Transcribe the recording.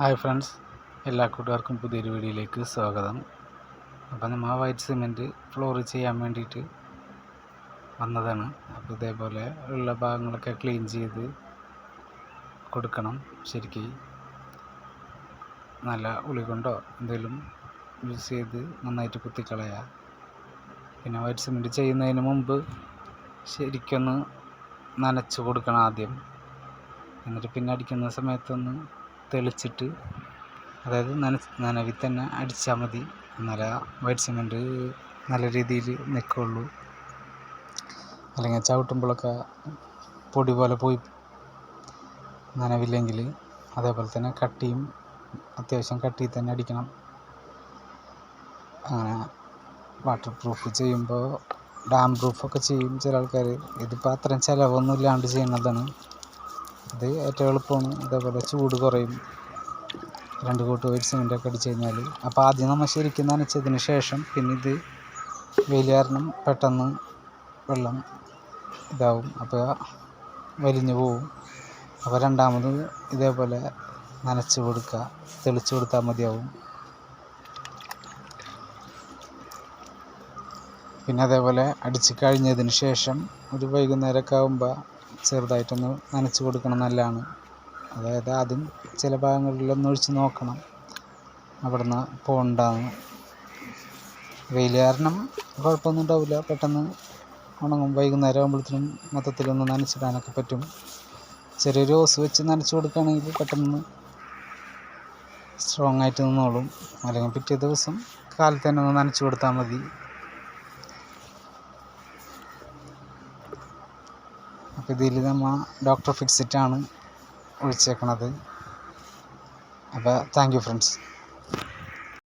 Hi friends എല്ലാ കൂട്ടുകാർക്കും പുതിയൊരു വീഡിയോയിലേക്ക് സ്വാഗതം. അപ്പോൾ നമ്മൾ വൈറ്റ് സിമെന്റ് ഫ്ലോർ ചെയ്യാൻ വേണ്ടിയിട്ട് വന്നതാണ്. അപ്പോൾ ഇതേപോലെ ഉള്ള ഭാഗങ്ങളൊക്കെ ക്ലീൻ ചെയ്ത് കൊടുക്കണം. ശരിക്ക് നല്ല ഉളി കൊണ്ടോ എന്തെങ്കിലും യൂസ് ചെയ്ത് നന്നായിട്ട് കുത്തിക്കളയുക പിന്നെ വൈറ്റ് സിമെന്റ് ചെയ്യുന്നതിന് മുമ്പ് ശരിക്കൊന്ന് നനച്ച് കൊടുക്കണം ആദ്യം. എന്നിട്ട് പിന്നെ അടിക്കുന്ന സമയത്തൊന്ന് തെളിച്ചിട്ട് അതായത് നന നനവിൽ തന്നെ അടിച്ചാൽ മതി. എന്നാലേ വൈറ്റ് സിമെന്റ് നല്ല രീതിയിൽ നിൽക്കുള്ളൂ അല്ലെങ്കിൽ ചവിട്ടുമ്പോഴൊക്കെ പൊടി പോലെ പോയി നനവില്ലെങ്കിൽ അതേപോലെ തന്നെ കട്ടിയും അത്യാവശ്യം കട്ടിയിൽ തന്നെ അടിക്കണം. അങ്ങനെ വാട്ടർ പ്രൂഫ് ചെയ്യുമ്പോൾ ഡാം പ്രൂഫൊക്കെ ചെയ്യും ചില ആൾക്കാർ ഇതിപ്പോൾ അത്രയും ചിലവൊന്നും ഇല്ലാണ്ട് ചെയ്യുന്നതാണ്. ഇത് ഏറ്റവും എളുപ്പമാണ്. അതേപോലെ ചൂട് കുറയും. രണ്ട് കോട്ട് ഒരു സിമെന്റ് ഒക്കെ അടിച്ച് കഴിഞ്ഞാൽ അപ്പോൾ ആദ്യം നമ്മൾ ശരിക്കും നനച്ചതിന് ശേഷം പിന്നെ ഇത് വെയിൽ കാരണം പെട്ടെന്ന് വെള്ളം ഇതാവും. അപ്പോൾ വലിഞ്ഞു പോവും. അപ്പോൾ രണ്ടാമത് ഇതേപോലെ നനച്ച് കൊടുക്കുക തെളിച്ച് കൊടുത്താൽ മതിയാവും. പിന്നെ അതേപോലെ അടിച്ച് കഴിഞ്ഞതിന് ശേഷം ഒരു വൈകുന്നേരമൊക്കെ ആകുമ്പോൾ ചെറുതായിട്ടൊന്ന് നനച്ച് കൊടുക്കണം നല്ലതാണ് അതായത് ആദ്യം ചില ഭാഗങ്ങളിലൊന്ന് ഒഴിച്ച് നോക്കണം. അവിടുന്ന് പോകണ്ടാന്ന് വെയിൽ കാരണം കുഴപ്പമൊന്നും ഉണ്ടാവില്ല. പെട്ടെന്ന് ഉണങ്ങും. വൈകുന്നേരം ആകുമ്പോഴത്തേനും മൊത്തത്തിലൊന്ന് നനച്ചിടാനൊക്കെ പറ്റും. ചെറിയൊരു ഓസ് വെച്ച് നനച്ച് കൊടുക്കുകയാണെങ്കിൽ പെട്ടെന്ന് സ്ട്രോങ് ആയിട്ട് നിന്നോളും. അല്ലെങ്കിൽ പിറ്റേ ദിവസം കാലത്ത് തന്നെ ഒന്ന് നനച്ച് കൊടുത്താൽ മതി. ഇതിൽ നമ്മൾ ഡോക്ടർ ഫിക്സിറ്റാണ് ഒഴിച്ചേക്കണത് അപ്പോൾ താങ്ക് യു ഫ്രണ്ട്സ്